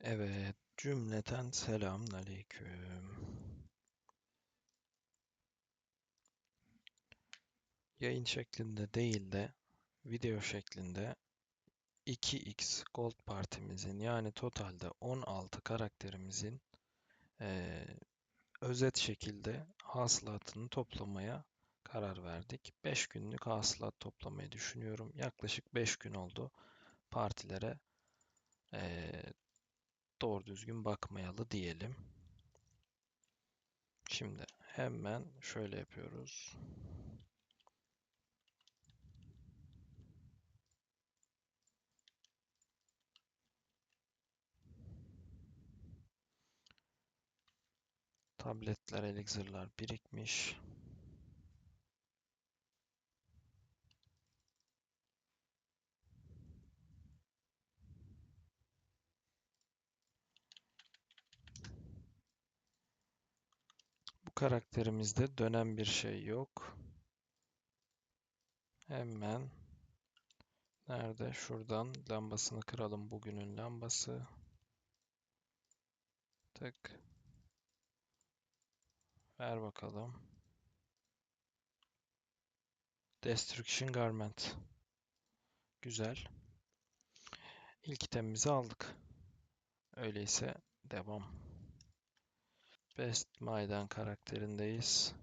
Evet, cümleten selamünaleyküm. Yayın şeklinde değil de video şeklinde 2x Gold Partimizin yani totalde 16 karakterimizin eee, özet şekilde hasılatını toplamaya karar verdik. 5 günlük hasılat toplamayı düşünüyorum. Yaklaşık 5 gün oldu partilere eee, doğru düzgün bakmayalı diyelim. Şimdi hemen şöyle yapıyoruz. Tabletler, elixirler birikmiş. Karakterimizde dönen bir şey yok. Hemen nerede? Şuradan lambasını kıralım. Bugünün lambası. Tık. Ver bakalım. Destruction Garment. Güzel. İlk itemimizi aldık. Öyleyse devam. Best Maiden karakterindeyiz.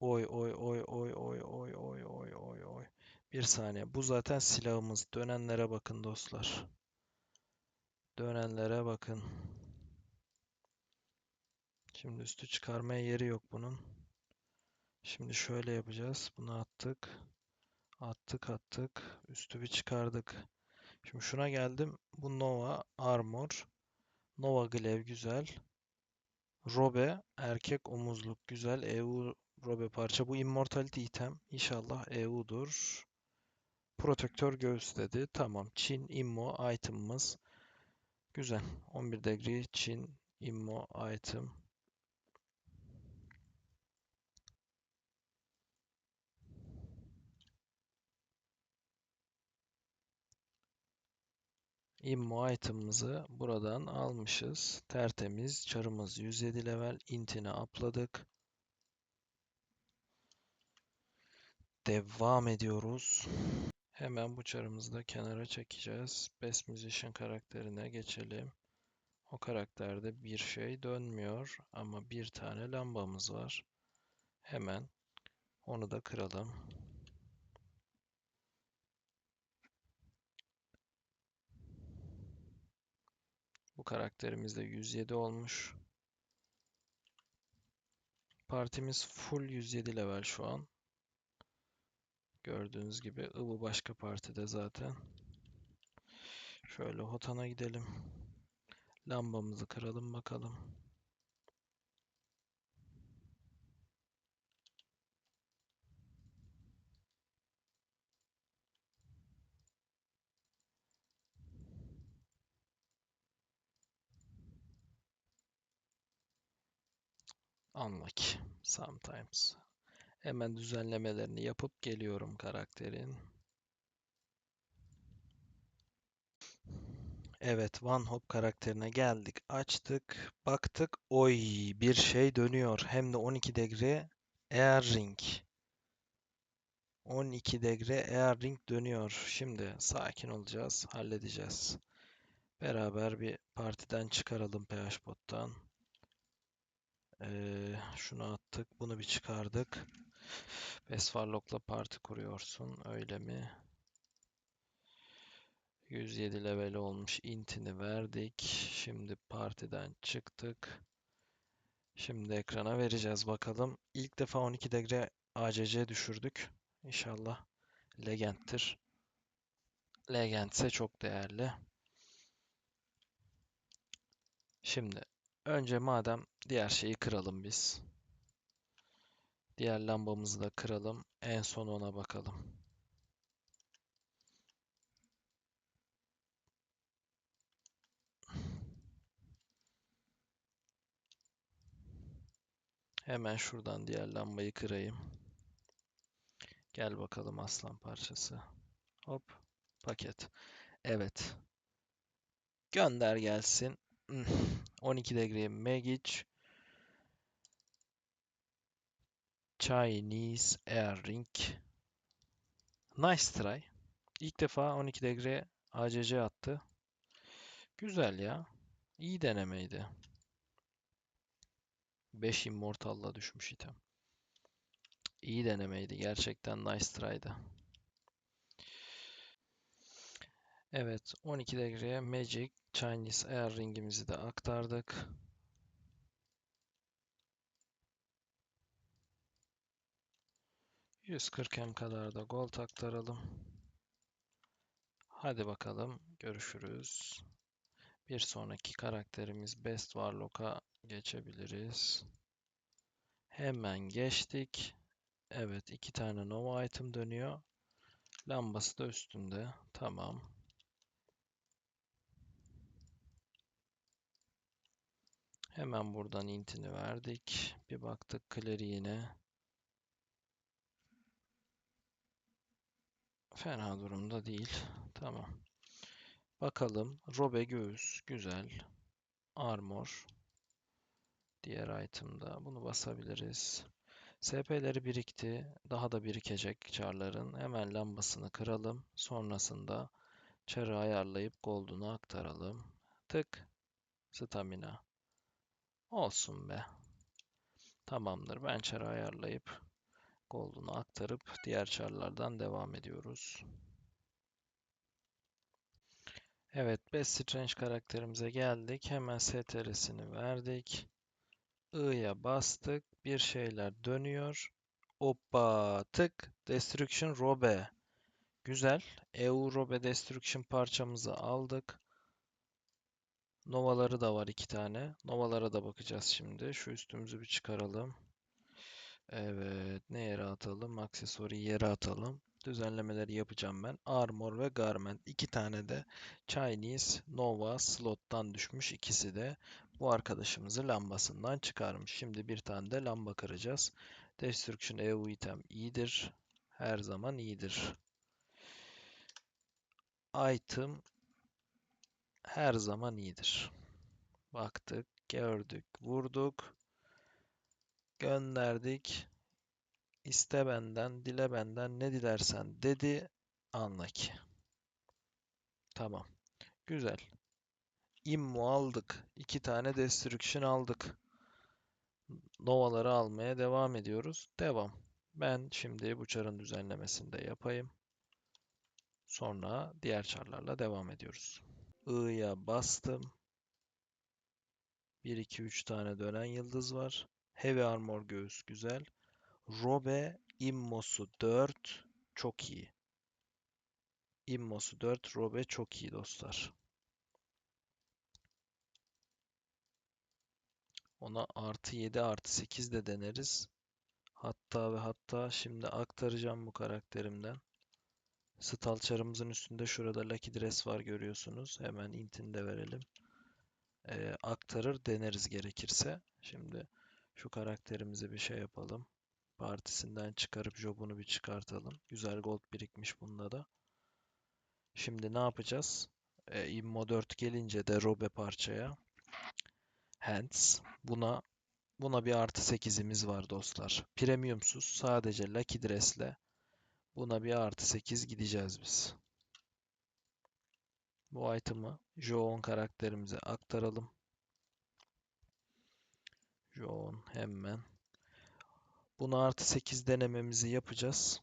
Oy oy oy oy oy oy oy oy oy oy. Bir saniye. Bu zaten silahımız. Dönenlere bakın dostlar. Dönenlere bakın. Şimdi üstü çıkarmaya yeri yok bunun. Şimdi şöyle yapacağız. Bunu attık. Attık attık. Üstü bir çıkardık. Şimdi şuna geldim. Bu Nova Armor. Nova Glaive güzel. Robe erkek omuzluk güzel. EU Robe parça. Bu Immortality item. İnşallah EU'dur. Protektör göğüs dedi. Tamam. Çin Immo item'ımız. Güzel. 11 degree Çin Immo item. Immo item'ımızı buradan almışız. Tertemiz. Çarımız 107 level. Intini apladık. Devam ediyoruz. Hemen bu çarımızı da kenara çekeceğiz. Best Musician karakterine geçelim. O karakterde bir şey dönmüyor ama bir tane lambamız var. Hemen onu da kıralım. Karakterimiz de 107 olmuş. Partimiz full 107 level şu an. Gördüğünüz gibi Ivu başka partide zaten. Şöyle Hotan'a gidelim. Lambamızı kıralım bakalım. Unlucky sometimes. Hemen düzenlemelerini yapıp geliyorum karakterin. Evet, One Hop karakterine geldik. Açtık, baktık. Oy, bir şey dönüyor. Hem de 12 degree Air Ring. 12 degree Air Ring dönüyor. Şimdi sakin olacağız, halledeceğiz. Beraber bir partiden çıkaralım PH bot'tan. Ee, şunu attık, bunu bir çıkardık. Besfarlock'la parti kuruyorsun, öyle mi? 107 level olmuş. Intini verdik. Şimdi partiden çıktık. Şimdi ekrana vereceğiz bakalım. İlk defa 12 degree ACC düşürdük. İnşallah legend'tir. Legend ise çok değerli. Şimdi önce madem diğer şeyi kıralım biz. Diğer lambamızı da kıralım. En son ona bakalım. Hemen şuradan diğer lambayı kırayım. Gel bakalım aslan parçası. Hop. Paket. Evet. Gönder gelsin. Hmm. 12 degree Magic. Chinese Air Ring. Nice try. İlk defa 12 degree ACC attı. Güzel ya. İyi denemeydi. 5 Immortal'la düşmüş item. İyi denemeydi. Gerçekten nice try'dı. Evet, 12 degree Magic Chinese Air Ring'imizi de aktardık. %140 M kadar da gold aktaralım. Hadi bakalım, görüşürüz. Bir sonraki karakterimiz Best Warlock'a geçebiliriz. Hemen geçtik. Evet, iki tane Nova item dönüyor. Lambası da üstünde. Tamam. Hemen buradan intini verdik. Bir baktık kleriğine. Fena durumda değil. Tamam. Bakalım. Robe göğüs. Güzel. Armor. Diğer itemda. Bunu basabiliriz. SP'leri birikti. Daha da birikecek çarların. Hemen lambasını kıralım. Sonrasında çarı ayarlayıp gold'unu aktaralım. Tık. Stamina. Olsun be. Tamamdır. Ben çarı ayarlayıp gold'unu aktarıp diğer çarlardan devam ediyoruz. Evet, Best Strange karakterimize geldik. Hemen STR'sini verdik. I'ya bastık. Bir şeyler dönüyor. Hoppa tık. Destruction Robe. Güzel. EU Robe Destruction parçamızı aldık. Novaları da var iki tane. Novalara da bakacağız şimdi. Şu üstümüzü bir çıkaralım. Evet. Ne yere atalım? Aksesuarı yere atalım. Düzenlemeleri yapacağım ben. Armor ve Garment. iki tane de Chinese Nova slottan düşmüş. ikisi de bu arkadaşımızı lambasından çıkarmış. Şimdi bir tane de lamba kıracağız. Destruction EU item iyidir. Her zaman iyidir. Item her zaman iyidir. Baktık, gördük, vurduk, gönderdik. İste benden, dile benden, ne dilersen dedi. Anla ki. Tamam. Güzel. Immo aldık. İki tane Destruction aldık. Novaları almaya devam ediyoruz. Devam. Ben şimdi bu çarın düzenlemesini de yapayım. Sonra diğer çarlarla devam ediyoruz. I'ya bastım. 1, 2, 3 tane dönen yıldız var. Heavy Armor göğüs güzel. Robe Immosu 4 çok iyi. Immosu 4, Robe çok iyi dostlar. Ona artı 7 artı 8 de deneriz. Hatta ve hatta şimdi aktaracağım bu karakterimden. Stalçarımızın üstünde şurada Lucky Dress var görüyorsunuz. Hemen intini de verelim. Ee, aktarır deneriz gerekirse. Şimdi şu karakterimize bir şey yapalım. Partisinden çıkarıp jobunu bir çıkartalım. Güzel gold birikmiş bunda da. Şimdi ne yapacağız? Ee, Immo 4 gelince de Robe parçaya. Hands. Buna buna bir artı 8'imiz var dostlar. Premiumsuz sadece Lucky Dress'le buna bir artı 8 gideceğiz biz. Bu item'ı Joon karakterimize aktaralım. Joon hemen. Bunu artı 8 denememizi yapacağız.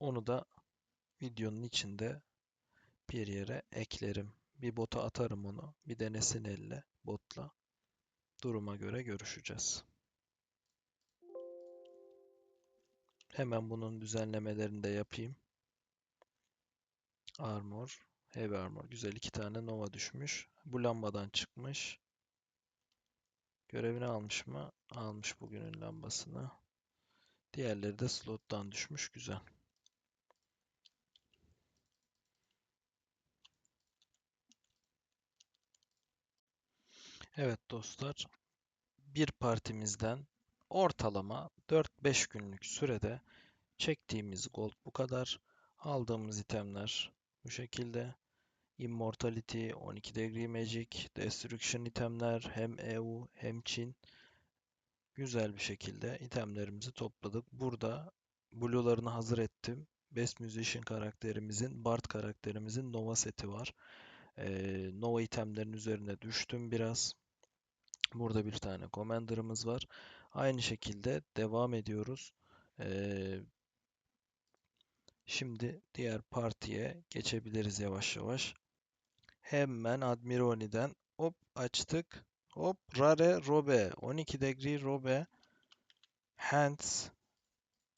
Onu da videonun içinde bir yere eklerim. Bir bota atarım onu. Bir denesin elle botla. Duruma göre görüşeceğiz. Hemen bunun düzenlemelerini de yapayım. Armor, Heavy Armor. Güzel iki tane Nova düşmüş. Bu lambadan çıkmış. Görevini almış mı? Almış bugünün lambasını. Diğerleri de slottan düşmüş. Güzel. Evet dostlar. Bir partimizden ortalama 4-5 günlük sürede çektiğimiz gold bu kadar. Aldığımız itemler bu şekilde. Immortality, 12 Degree Magic, Destruction itemler hem EU hem Çin. Güzel bir şekilde itemlerimizi topladık. Burada Blue'larını hazır ettim. Best Musician karakterimizin, Bard karakterimizin Nova seti var. Ee, Nova itemlerin üzerine düştüm biraz. Burada bir tane Commander'ımız var. Aynı şekilde devam ediyoruz. Ee, şimdi diğer partiye geçebiliriz yavaş yavaş. Hemen Admironi'den hop açtık. Hop Rare Robe. 12 degree Robe. Hands.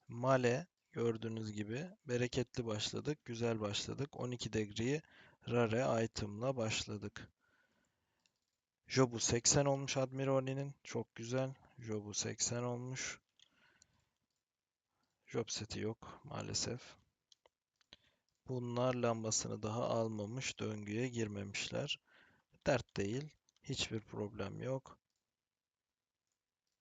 Male. Gördüğünüz gibi bereketli başladık. Güzel başladık. 12 degree Rare item'la başladık. Jobu 80 olmuş Admironi'nin. Çok güzel. Jobu 80 olmuş. Job seti yok maalesef. Bunlar lambasını daha almamış, döngüye girmemişler. Dert değil. Hiçbir problem yok.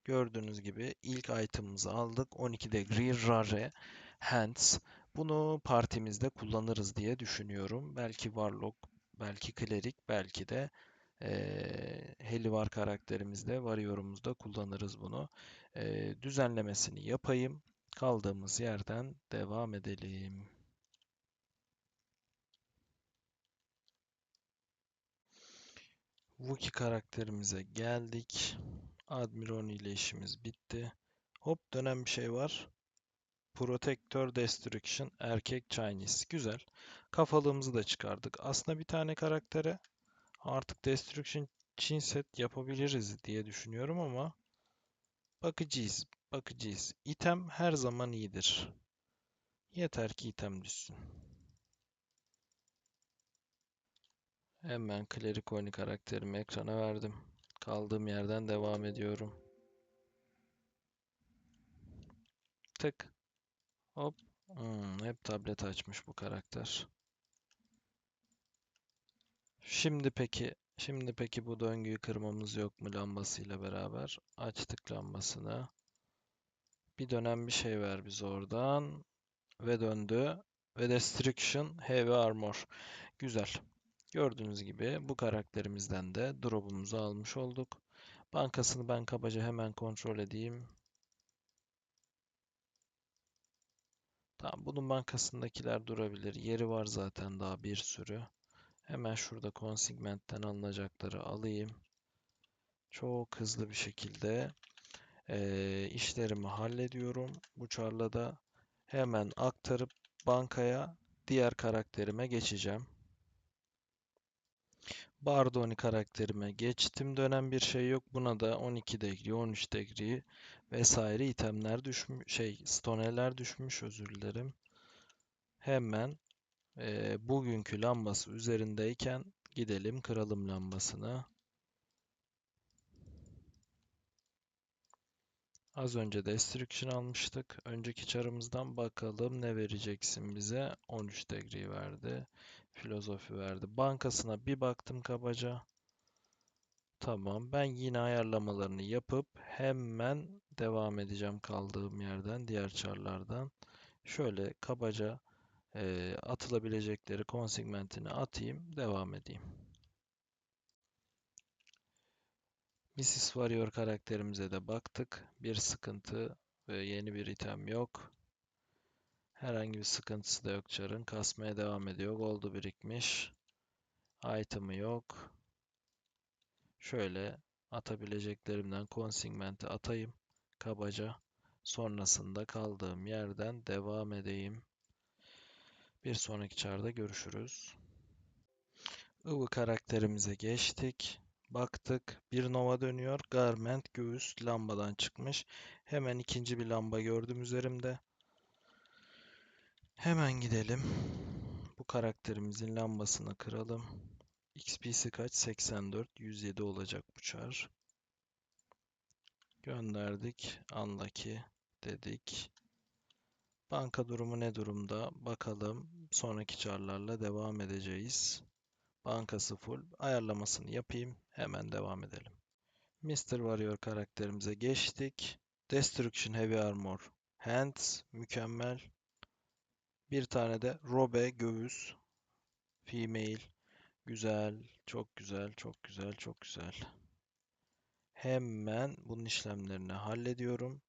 Gördüğünüz gibi ilk item'ımızı aldık. 12 degree rare hands. Bunu partimizde kullanırız diye düşünüyorum. Belki warlock, belki klerik, belki de ee, Helivar karakterimizde, Warrior'umuzda kullanırız bunu. Ee, düzenlemesini yapayım. Kaldığımız yerden devam edelim. Wookie karakterimize geldik. Admiron ile işimiz bitti. Hop dönen bir şey var. Protector Destruction erkek Chinese. Güzel. Kafalığımızı da çıkardık. Aslında bir tane karaktere artık Destruction Chin set yapabiliriz diye düşünüyorum ama bakacağız. Bakacağız. İtem her zaman iyidir. Yeter ki item düşsün. Hemen Cleric Oni karakterimi ekrana verdim. Kaldığım yerden devam ediyorum. Tık. Hop. Hmm, hep tablet açmış bu karakter. Şimdi peki, şimdi peki bu döngüyü kırmamız yok mu lambasıyla beraber? Açtık lambasını. Bir dönem bir şey ver bize oradan. Ve döndü. Ve Destruction, Heavy Armor. Güzel. Gördüğünüz gibi bu karakterimizden de drop'umuzu almış olduk. Bankasını ben kabaca hemen kontrol edeyim. Tamam, bunun bankasındakiler durabilir. Yeri var zaten daha bir sürü. Hemen şurada consignment'ten alınacakları alayım. Çok hızlı bir şekilde e, işlerimi hallediyorum. Bu çarla da hemen aktarıp bankaya diğer karakterime geçeceğim. Bardoni karakterime geçtim. Dönen bir şey yok. Buna da 12 degree, 13 degree vesaire itemler düşmüş. Şey, stoneler düşmüş özür dilerim. Hemen e, bugünkü lambası üzerindeyken gidelim kıralım lambasını. Az önce Destruction almıştık. Önceki çarımızdan bakalım ne vereceksin bize. 13 degree verdi. Filozofi verdi. Bankasına bir baktım kabaca. Tamam. Ben yine ayarlamalarını yapıp hemen devam edeceğim kaldığım yerden. Diğer çarlardan. Şöyle kabaca e, atılabilecekleri consignment'ini atayım. Devam edeyim. Mrs. Warrior karakterimize de baktık. Bir sıkıntı ve yeni bir item yok. Herhangi bir sıkıntısı da yok çarın. Kasmaya devam ediyor. Gold'u birikmiş. Item'ı yok. Şöyle atabileceklerimden consignment'i atayım. Kabaca. Sonrasında kaldığım yerden devam edeyim. Bir sonraki çarda görüşürüz. Iı karakterimize geçtik. Baktık. Bir nova dönüyor. Garment göğüs lambadan çıkmış. Hemen ikinci bir lamba gördüm üzerimde. Hemen gidelim. Bu karakterimizin lambasını kıralım. XP'si kaç? 84. 107 olacak bu çar. Gönderdik. Unlucky dedik. Banka durumu ne durumda? Bakalım. Sonraki çarlarla devam edeceğiz. Bankası full. Ayarlamasını yapayım. Hemen devam edelim. Mr. Warrior karakterimize geçtik. Destruction Heavy Armor. Hands mükemmel. Bir tane de Robe göğüs. Female. Güzel. Çok güzel. Çok güzel. Çok güzel. Hemen bunun işlemlerini hallediyorum.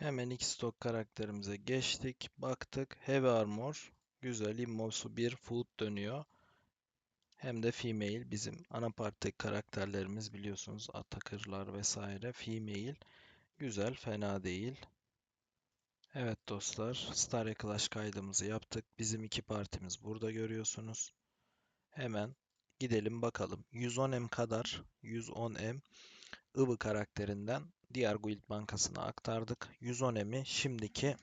Hemen iki stok karakterimize geçtik. Baktık. Heavy Armor. Güzel. Immosu bir food dönüyor. Hem de female. Bizim ana parti karakterlerimiz biliyorsunuz. Atakırlar vesaire. Female. Güzel. Fena değil. Evet dostlar. Star Clash kaydımızı yaptık. Bizim iki partimiz burada görüyorsunuz. Hemen gidelim bakalım. 110M kadar 110M Ivı karakterinden diğer guild bankasına aktardık. 110M'i şimdiki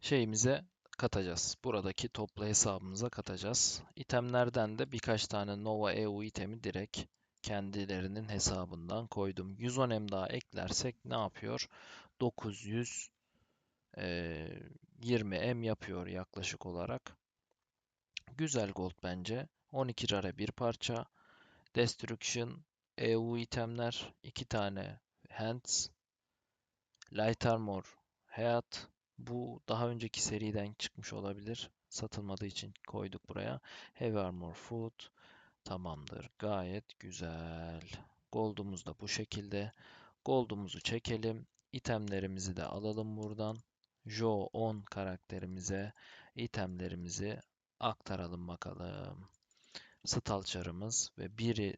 şeyimize katacağız. Buradaki toplu hesabımıza katacağız. İtemlerden de birkaç tane Nova EU itemi direkt kendilerinin hesabından koydum. 110M daha eklersek ne yapıyor? 920M yapıyor yaklaşık olarak. Güzel gold bence. 12 rare bir parça. Destruction, EU itemler, 2 tane Hands, Light Armor, Hayat. Bu daha önceki seriden çıkmış olabilir. Satılmadığı için koyduk buraya. Heavy Armor Food. Tamamdır. Gayet güzel. Gold'umuz da bu şekilde. Gold'umuzu çekelim. İtemlerimizi de alalım buradan. Jo 10 karakterimize itemlerimizi aktaralım bakalım. Stalçarımız ve biri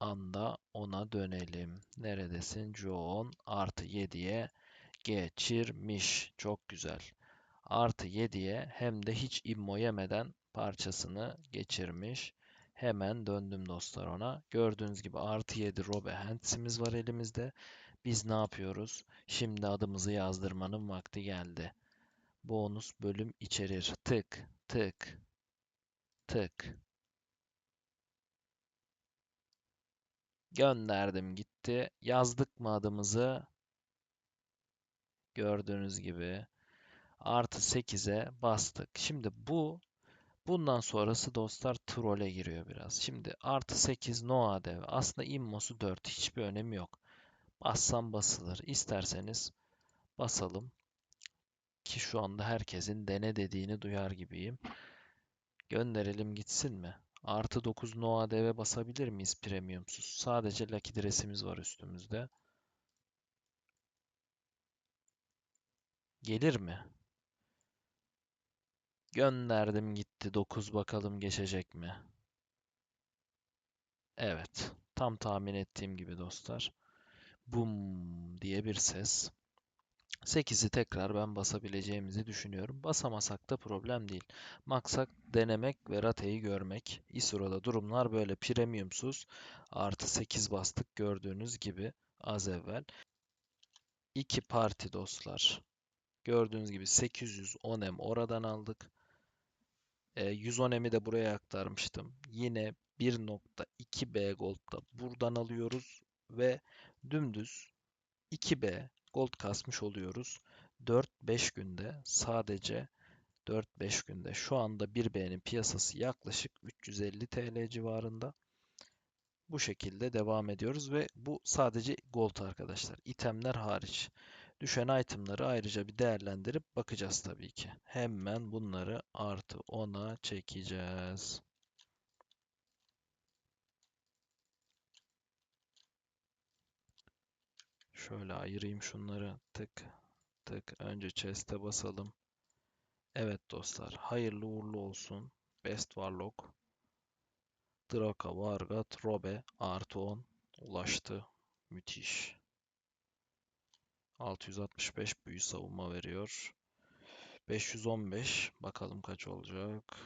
anda ona dönelim. Neredesin? Jo 10 artı 7'ye geçirmiş. Çok güzel. Artı 7'ye hem de hiç immo yemeden parçasını geçirmiş. Hemen döndüm dostlar ona. Gördüğünüz gibi artı 7 Robe Hands'imiz var elimizde. Biz ne yapıyoruz? Şimdi adımızı yazdırmanın vakti geldi. Bonus bölüm içerir. Tık, tık, tık. Gönderdim gitti. Yazdık mı adımızı? Gördüğünüz gibi artı 8'e bastık. Şimdi bu bundan sonrası dostlar trole giriyor biraz. Şimdi artı 8 no adev. Aslında immosu 4 hiçbir önemi yok. Bassam basılır. İsterseniz basalım. Ki şu anda herkesin dene dediğini duyar gibiyim. Gönderelim gitsin mi? Artı 9 no ADV basabilir miyiz premiumsuz? Sadece Lucky Dress'imiz var üstümüzde. Gelir mi? Gönderdim gitti. 9 bakalım geçecek mi? Evet. Tam tahmin ettiğim gibi dostlar. Bum diye bir ses. 8'i tekrar ben basabileceğimizi düşünüyorum. Basamasak da problem değil. Maksat denemek ve rateyi görmek. İSURA'da durumlar böyle premiumsuz. Artı 8 bastık gördüğünüz gibi az evvel. 2 parti dostlar. Gördüğünüz gibi 810M oradan aldık. E, 110M'i de buraya aktarmıştım. Yine 1.2B Gold'da buradan alıyoruz ve dümdüz 2B gold kasmış oluyoruz. 4-5 günde sadece 4-5 günde şu anda 1B'nin piyasası yaklaşık 350 TL civarında. Bu şekilde devam ediyoruz ve bu sadece gold arkadaşlar. İtemler hariç. Düşen itemları ayrıca bir değerlendirip bakacağız tabii ki. Hemen bunları artı 10'a çekeceğiz. Şöyle ayırayım şunları. Tık tık. Önce chest'e basalım. Evet dostlar. Hayırlı uğurlu olsun. Best Warlock. Draka, Vargat, Robe artı 10 ulaştı. Müthiş. 665 büyü savunma veriyor. 515 bakalım kaç olacak.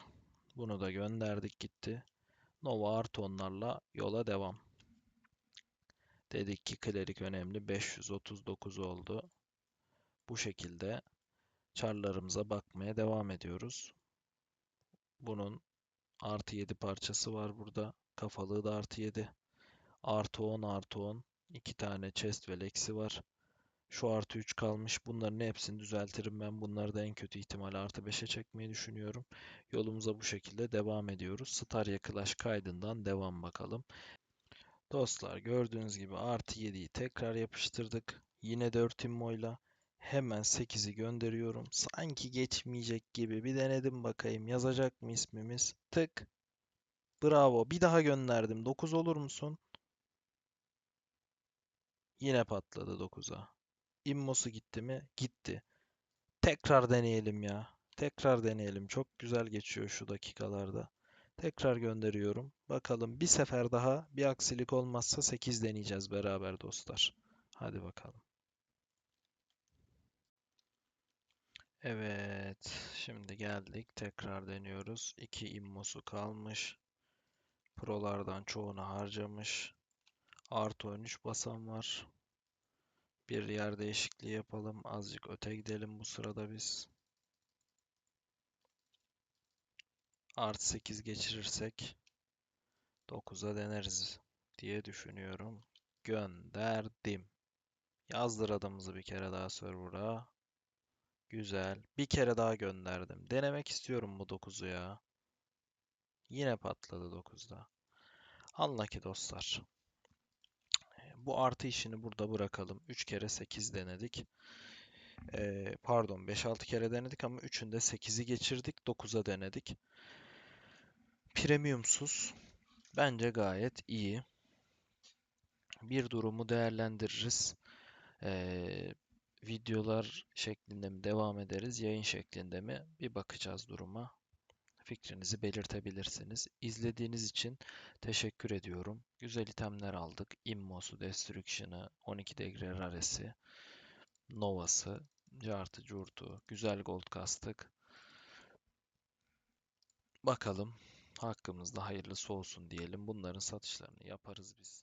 Bunu da gönderdik gitti. Nova artı onlarla yola devam. Dedik ki klerik önemli. 539 oldu. Bu şekilde çarlarımıza bakmaya devam ediyoruz. Bunun artı 7 parçası var burada. Kafalığı da artı 7. Artı 10 artı 10. 2 tane chest ve lexi var. Şu artı 3 kalmış. Bunların hepsini düzeltirim ben. Bunları da en kötü ihtimal artı 5'e çekmeyi düşünüyorum. Yolumuza bu şekilde devam ediyoruz. Starya Clash kaydından devam bakalım. Dostlar gördüğünüz gibi artı 7'yi tekrar yapıştırdık. Yine 4 immoyla. Hemen 8'i gönderiyorum. Sanki geçmeyecek gibi. Bir denedim bakayım. Yazacak mı ismimiz? Tık. Bravo. Bir daha gönderdim. 9 olur musun? Yine patladı 9'a. İmmosu gitti mi? Gitti. Tekrar deneyelim ya. Tekrar deneyelim. Çok güzel geçiyor şu dakikalarda. Tekrar gönderiyorum. Bakalım bir sefer daha bir aksilik olmazsa 8 deneyeceğiz beraber dostlar. Hadi bakalım. Evet, şimdi geldik. Tekrar deniyoruz. 2 immosu kalmış. Prolardan çoğunu harcamış. Artı 13 basan var. Bir yer değişikliği yapalım. Azıcık öte gidelim bu sırada biz. Artı 8 geçirirsek 9'a deneriz diye düşünüyorum. Gönderdim. Yazdır adımızı bir kere daha server'a. Güzel. Bir kere daha gönderdim. Denemek istiyorum bu 9'u ya. Yine patladı 9'da. Anla ki dostlar. Bu artı işini burada bırakalım. 3 kere 8 denedik. Ee, pardon 5-6 kere denedik ama 3'ünde 8'i geçirdik. 9'a denedik. Premiumsuz. Bence gayet iyi. Bir durumu değerlendiririz. Ee, videolar şeklinde mi devam ederiz, yayın şeklinde mi? Bir bakacağız duruma. Fikrinizi belirtebilirsiniz. İzlediğiniz için teşekkür ediyorum. Güzel itemler aldık. Immos'u, Destruction'ı, 12 Degre Rare'si, Nova'sı, Cartı Curtu, güzel gold kastık. Bakalım hakkımızda hayırlısı olsun diyelim. Bunların satışlarını yaparız biz.